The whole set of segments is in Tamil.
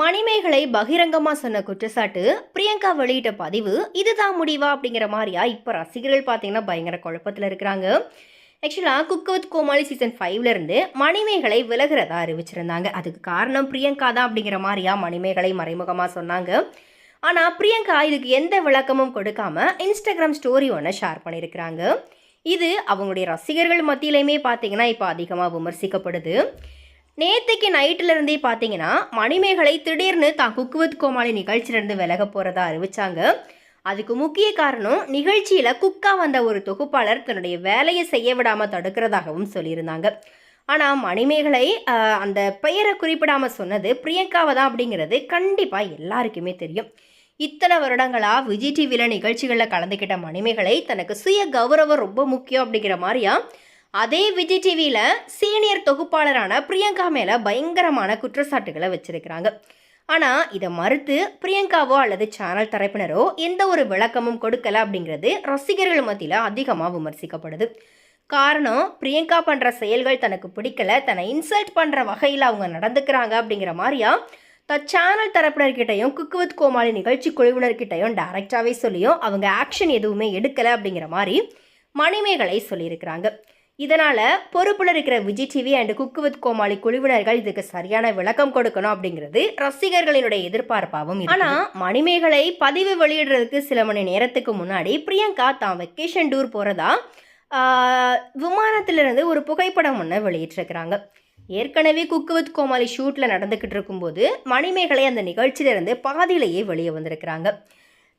மணிமேகலை பகிரங்கமா சொன்ன குற்றச்சாட்டு பிரியங்கா வெளியிட்ட பதிவு இதுதான் முடிவா அப்படிங்கிற மாதிரியா? இப்போ ரசிகர்கள் பார்த்தீங்கன்னா பயங்கர குழப்பத்தில் இருக்கிறாங்க. ஆக்சுவலாக குக் வித் கோமாளி சீசன் ஃபைவ்ல இருந்து மணிமேகலை விலகிறதா அறிவிச்சிருந்தாங்க. அதுக்கு காரணம் பிரியங்கா தான் அப்படிங்கிற மாதிரியா மணிமேகலை மறைமுகமாக சொன்னாங்க. ஆனால் பிரியங்கா இதுக்கு எந்த விளக்கமும் கொடுக்காம இன்ஸ்டாகிராம் ஸ்டோரி ஒன்று ஷேர் பண்ணியிருக்கிறாங்க. இது அவங்களுடைய ரசிகர்கள் மத்தியிலையுமே பார்த்தீங்கன்னா இப்போ அதிகமாக விமர்சிக்கப்படுது. நேற்றுக்கு நைட்டில் இருந்தே பார்த்தீங்கன்னா மணிமேகலை திடீர்னு தான் குக்குவத் கோமாளி நிகழ்ச்சியிலேருந்து விலக போகிறதா அறிவிச்சாங்க. அதுக்கு முக்கிய காரணம் நிகழ்ச்சியில் குக்கா வந்த ஒரு தொகுப்பாளர் தன்னுடைய வேலையை செய்ய விடாமல் தடுக்கிறதாகவும் சொல்லியிருந்தாங்க. ஆனால் மணிமேகலை அந்த பெயரை குறிப்பிடாமல் சொன்னது பிரியங்காவை தான் அப்படிங்கிறது கண்டிப்பாக எல்லாருக்குமே தெரியும். இத்தனை வருடங்களாக விஜய் டிவியில் நிகழ்ச்சிகளில் கலந்துக்கிட்ட மணிமேகலை தனக்கு சுய கௌரவம் ரொம்ப முக்கியம் அப்படிங்கிற மாதிரியா அதே விஜய் டிவியில் சீனியர் தொகுப்பாளரான பிரியங்கா மேலே பயங்கரமான குற்றச்சாட்டுகளை வச்சிருக்கிறாங்க. ஆனால் இதை மறுத்து பிரியங்காவோ அல்லது சேனல் தரப்பினரோ எந்த ஒரு விளக்கமும் கொடுக்கல அப்படிங்கிறது ரசிகர்கள் மத்தியில் அதிகமாக விமர்சிக்கப்படுது. காரணம் பிரியங்கா பண்ணுற செயல்கள் தனக்கு பிடிக்கல தன்னை இன்சல்ட் பண்ணுற வகையில் அவங்க நடந்துக்கிறாங்க அப்படிங்கிற மாதிரியா த சேனல் தரப்பினர்கிட்டையும் குக் வித் கோமாளி நிகழ்ச்சி குழுவினர்கிட்டையும் டைரக்டாகவே சொல்லியும் அவங்க ஆக்ஷன் எதுவுமே எடுக்கலை அப்படிங்கிற மாதிரி மணிமேகலை சொல்லியிருக்கிறாங்க. இதனால் பொறுப்பில் இருக்கிற Vijay TV and cook with Komali குழுவினர்கள் இதுக்கு சரியான விளக்கம் கொடுக்கணும் அப்படிங்கிறது ரசிகர்களினுடைய எதிர்பார்ப்பாகவும் ஆனால் மணிமேகலை பதிவு வெளியிடுறதுக்கு சில மணி நேரத்துக்கு முன்னாடி பிரியங்கா தான் வெக்கேஷன் டூர் போகிறதா விமானத்திலிருந்து ஒரு புகைப்படம் ஒன்று வெளியிட்டிருக்கிறாங்க. ஏற்கனவே குக்கு வித் கோமாளி ஷூட்டில் நடந்துக்கிட்டு இருக்கும்போது மணிமேகலை அந்த நிகழ்ச்சியிலிருந்து பாதியிலேயே வெளியே வந்திருக்கிறாங்க.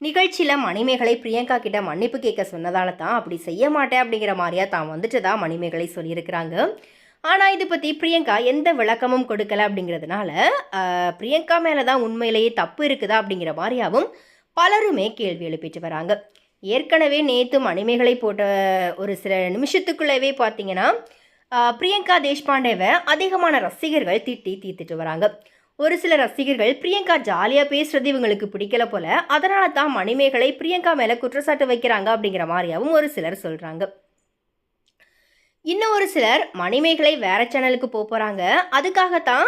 நிகழ்ச்சியில் மணிமேகலை பிரியங்கா கிட்ட மன்னிப்பு கேட்க சொன்னதால தான் அப்படி செய்ய மாட்டேன் அப்படிங்கிற மாதிரியா தான் வந்துட்டதா மணிமேகலை சொல்லியிருக்கிறாங்க. ஆனால் இது பற்றி பிரியங்கா எந்த விளக்கமும் கொடுக்கல அப்படிங்கிறதுனால பிரியங்கா மேலே தான் உண்மையிலேயே தப்பு இருக்குதா அப்படிங்கிற மாதிரியாவும் பலருமே கேள்வி எழுப்பிட்டு வராங்க. ஏற்கனவே நேற்று மணிமேகலை போட்ட ஒரு சில நிமிஷத்துக்குள்ளவே பார்த்தீங்கன்னா பிரியங்கா தேஷ்பாண்டேவை அதிகமான ரசிகர்கள் திட்டி தீர்த்துட்டு வராங்க. ஒரு சில ரசிகர்கள் பிரியங்கா ஜாலியாக பேசுறது இவங்களுக்கு பிடிக்கல போல அதனால தான் மணிமேகலை பிரியங்கா மேலே குற்றச்சாட்டு வைக்கிறாங்க அப்படிங்கிற மாதிரியாவும் ஒரு சிலர் சொல்கிறாங்க இன்னும் ஒரு சிலர் மணிமேகலை வேற சேனலுக்கு போக போகிறாங்க அதுக்காகத்தான்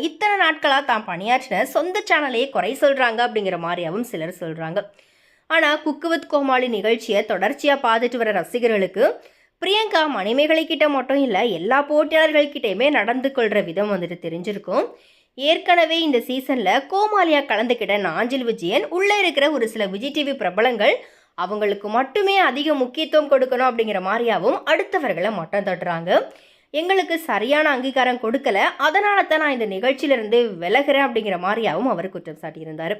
இத்தனை நாட்களாக தான் பணியாற்றின சொந்த சேனலையே குறை சொல்கிறாங்க அப்படிங்கிற மாதிரியாவும் சிலர் சொல்கிறாங்க ஆனால் குக்கு வித் கோமாளி நிகழ்ச்சியை தொடர்ச்சியாக பார்த்துட்டு வர ரசிகர்களுக்கு பிரியங்கா மணிமேகலை கிட்ட மட்டும் இல்லை எல்லா போட்டியாளர்கள்கிட்டையுமே நடந்து கொள்கிற விதம் வந்துட்டு தெரிஞ்சிருக்கும். ஏற்கனவே இந்த சீசனில் கோமாலியா கலந்துக்கிட்ட நாஞ்சில் விஜயன் உள்ளே இருக்கிற ஒரு சில விஜய் டிவி பிரபலங்கள் அவங்களுக்கு மட்டுமே அதிக முக்கியத்துவம் கொடுக்கணும் அப்படிங்கிற மாதிரியாவும் அடுத்தவர்களை மட்டம் தட்டுறாங்க. எங்களுக்கு சரியான அங்கீகாரம் கொடுக்கல. அதனால தான் நான் இந்த நிகழ்ச்சியிலிருந்து விலகிறேன் அப்படிங்கிற மாதிரியாவும் அவர் குற்றம் சாட்டியிருந்தார்.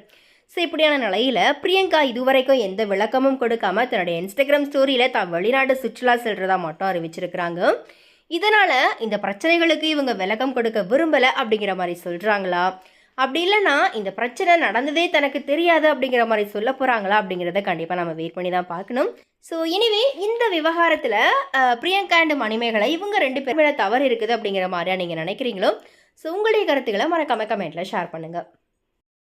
ஸோ இப்படியான நிலையில் பிரியங்கா இதுவரைக்கும் எந்த விளக்கமும் கொடுக்காம தன்னுடைய இன்ஸ்டாகிராம் ஸ்டோரியில் தான் வெளிநாடு சுற்றுலா செல்றதா மட்டும் அறிவிச்சிருக்கிறாங்க. இதனால் இந்த பிரச்சனைகளுக்கு இவங்க விளக்கம் கொடுக்க விரும்பலை அப்படிங்கிற மாதிரி சொல்கிறாங்களா அப்படி இல்லைன்னா இந்த பிரச்சனை நடந்ததே தனக்கு தெரியாது அப்படிங்கிற மாதிரி சொல்ல போகிறாங்களா அப்படிங்கிறத கண்டிப்பாக நம்ம வெயிட் பண்ணி தான் பார்க்கணும். ஸோ இனிவே இந்த விவகாரத்தில் பிரியங்கா அண்ட் மணிமேகலை இவங்க ரெண்டு பேர் மேலே தவறு இருக்குது அப்படிங்கிற மாதிரியா நீங்கள் நினைக்கிறீங்களோ? ஸோ உங்களுடைய கருத்துக்களை மறக்காம கமெண்ட்டில் ஷேர் பண்ணுங்கள்